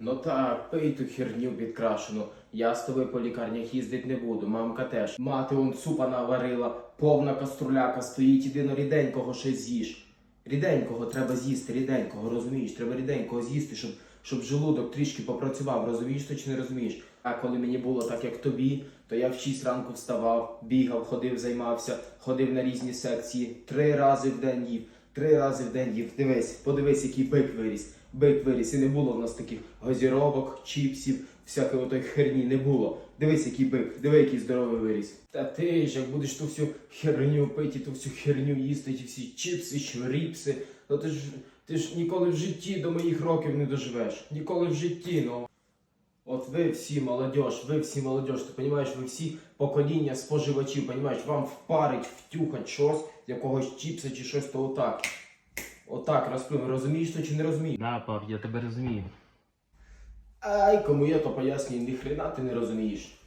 Ну так, пий ту херню підкрашену. Я з тобою по лікарнях їздить не буду, мамка теж. Мати он супа наварила, повна каструляка стоїть, єдино ріденького ще з'їж. Ріденького треба з'їсти, ріденького, розумієш? Треба ріденького з'їсти, щоб, щоб желудок трішки попрацював, розумієш то чи не розумієш? А коли мені було так, як тобі, то я в 6 ранку вставав, бігав, ходив, займався, ходив на різні секції, три рази в день їв, три рази в день їв. Дивись, подивись, який бик виріс. Бик виріс, і не було в нас таких газіровок, чіпсів, всякої отої херні не було. Дивись, який бик, диви, який здоровий виріс. Та ти ж, як будеш ту всю херню пити, ту всю херню їсти, ті всі чіпси, чвріпси, то ти ж, ти ж ніколи в житті до моїх років не доживеш. Ніколи в житті, ну. От ви всі молодіж, ви всі молодіж, ти розумієш, ви всі покоління споживачів, розумієш, вам впарить, втюхать щось, якогось чіпса чи щось, то отак. Отак розплюнь, розумієш то чи не розумієш? Да, пап, я тебе розумію. Ай, кому я то пояснюю, ніхрена ти не розумієш.